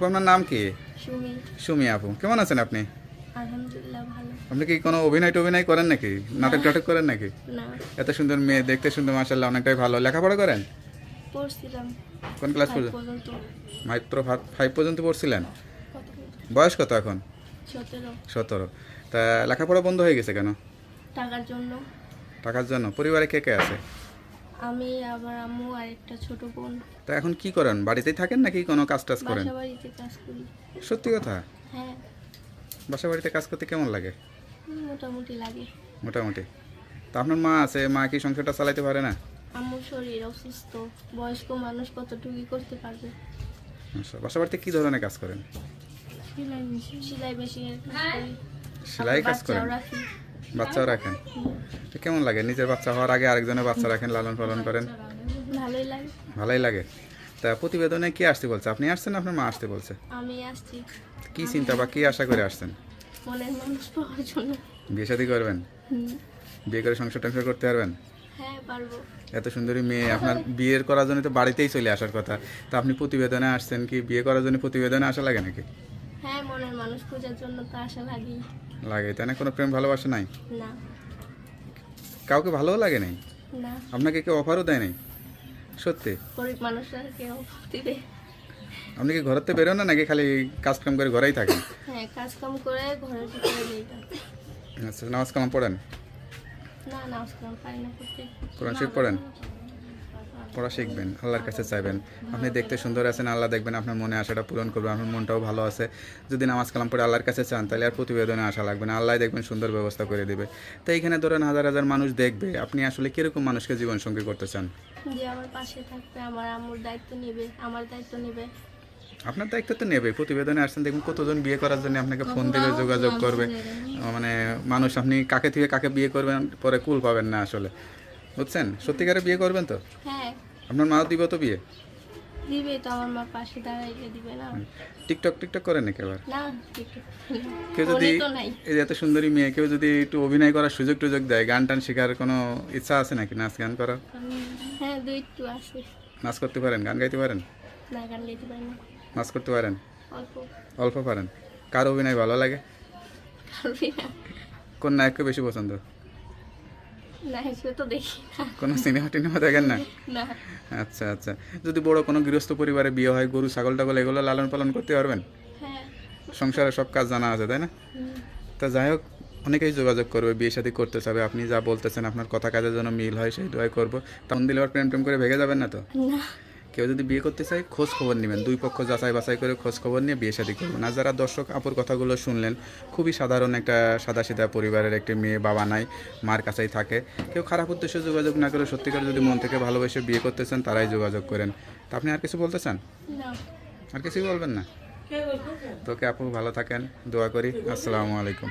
আপু, আপনার নাম কি? সুমি। আপু কেমন আছেন আপনি? আপনি কি কোনো অভিনয় টভিনয় করেন নাকি? নাটক টাটক করেন নাকি? এত সুন্দর মেয়ে দেখতে সুন্দর মাসাল্লাহ অনেকটাই ভালো। লেখাপড়া করেন? কোন ক্লাস পর্যন্ত? মাত্র ফাইভ পর্যন্ত পড়ছিলেন? বয়স কত এখন? সতেরো। সতেরো। তা লেখাপড়া বন্ধ হয়ে গেছে কেন? টাকার জন্য। টাকার জন্য। পরিবারে কে কে আছে? আমি আমার আম্মু আর একটা ছোট বোন। তা এখন কি করেন? বাড়িতেই থাকেন নাকি কোনো কাজ টাজ করেন? বাসা বাড়িতে কাজ করি। সত্যি কথা? হ্যাঁ। বাসা বাড়িতে কাজ করতে কেমন লাগে? মোটামুটি লাগে। মোটামুটি। তা আপনার মা আছে মা কি সংসারটা চালাতে পারে না? আম্মুর শরীর অসুস্থ বয়স্ক মানুষ কতটুকুই করতে পারবে? আচ্ছা, বাসা বাড়িতে কি ধরনের কাজ করেন? সেলাই মেশিন। সেলাই মেশিনের কাজ করি। সেলাই কাজ করেন? বাচ্চাও রাখেন। তো কেমন লাগে? নিজের বাচ্চা হওয়ার আগে আরেকজনের বাচ্চা রাখেন লালন পালন করেন? ভালোই লাগে। ভালোই লাগে। তা প্রতিবেদনে কি আসতে বলছে? আপনি আসছেন আপনার মা আসতে বলছে? আমি আসছি। কি চিন্তা বা কি আশা করে আসছেন? মানুষ পাওয়ার জন্য। বিয়ে শাদী করবেন? হুম, বিয়ে করে সংসার টংসার করতে পারবেন? হ্যাঁ এত সুন্দরী মেয়ে আপনার বিয়ের করার জন্য তো বাড়িতেই চলে আসার কথা। তা আপনি প্রতিবেদনে আসছেন কি? বিয়ে করার জন্য প্রতিবেদনে আসা লাগে নাকি? হ্যাঁ মনের মানুষ খোঁজার জন্য তো আশা লাগেই। লাগে তাই না? কোনো প্রেম ভালোবাসা নাই? না। কাউকে ভালোও লাগে নাই? না। আপনাকে কেউ অফারও দেয় নাই? সত্যি? গরিব মানুষরা কেউ দিবে। আপনি কি ঘরেতে বেরোন না নাকি খালি কাজ কাম করে ঘরেই থাকেন? হ্যাঁ কাজ কাম করে ঘরের ভিতরে নেই আচ্ছা নামাজ কালাম পড়েন? না নামাজ কালাম পারি না করতে কোরআন শরীফ পড়েন? পড়া শিখবেন আল্লাহর কাছে চাইবেন। আপনি দেখতে সুন্দর আছেন আল্লাহ দেখবেন আপনার মনে আশাটা পূরণ করবে আপনার মনটাও ভালো আছে। যদি নামাজ কালাম পড়ে আল্লাহর কাছে চান তাহলে আর প্রতিবেদনে আসা লাগবে না। আল্লাহ দেখবেন সুন্দর ব্যবস্থা করে দেবে। তো এইখানে ধরেন হাজার হাজার মানুষ দেখবে আপনি আসলে কীরকম মানুষকে জীবনসঙ্গী করতে চান? যে আমার পাশে থাকবে আমার আম্মুর দায়িত্ব নেবে আমার দায়িত্ব নেবে। আপনার দায়িত্ব তো নেবে প্রতিবেদনে আসছেন দেখুন কতজন বিয়ে করার জন্য আপনাকে ফোন দেবে যোগাযোগ করবে। মানে মানুষ আপনি কাকে থেকে কাকে বিয়ে করবেন পরে কুল পাবেন না আসলে। বুঝছেন? সত্যিকারে বিয়ে করবেন তো? হ্যাঁ। আপনার মাও দিব তো বিয়ে? দিবে তো আমার মা পাশে দাঁড়াইলে দিবে না। টিকটক টিকটক করে নাকি আবার? না একটু কেউ যদি এই যে এত সুন্দরী মেয়ে কেউ যদি একটু অভিনয় করার সুযোগ টুযোগ দেয় গান টান শেখার কোনো ইচ্ছা আছে নাকি নাচ গান করার? হ্যাঁ দুই একটু আছে। নাচ করতে পারেন? গান গাইতে পারেন? না গান গাইতে পারি না। নাচ করতে পারেন? অল্প। অল্প পারেন। কার অভিনয় ভালো লাগে? কোন নায়ককে বেশি পছন্দ? না সে তো দেখি না। কোনো সিনেমা টিনেমা দেখেন না? না। আচ্ছা আচ্ছা। যদি বড় কোনো গৃহস্থ পরিবারে বিয়ে হয় গরু ছাগল টাগল এগুলো লালন পালন করতে পারবেন? হ্যাঁ। সংসারে সব কাজ জানা আছে তাই না? তা যাই হোক অনেকেই যোগাযোগ করবে বিয়ে শাদী করতে চাবে। আপনি যা বলতেছেন আপনার কথা কাজের জন্য মিল হয় সেই দোয়াই করব। তখন দিলে আবার প্রেম প্রেম করে ভেঙে যাবেন না তো? না। কেউ যদি বিয়ে করতে চায় খোঁজ খবর নেবেন। দুই পক্ষ যাচাই বাছাই করে খোঁজ খবর নিয়ে বিয়ে শাদী করবেন। আর যারা দর্শক আপুর কথাগুলো শুনলেন খুবই সাধারণ একটা সাদা সাদাসিধা পরিবারের একটি মেয়ে বাবা নাই মার কাছেই থাকে। কেউ খারাপ উদ্দেশ্যে যোগাযোগ না করে সত্যিকার যদি মন থেকে ভালোবেসে বিয়ে করতে চান তারাই যোগাযোগ করেন। তা আপনি আর কিছু বলতে চান? আর কিছুই বলবেন না? তোকে আপু ভালো থাকেন দোয়া করি। আসসালামু আলাইকুম।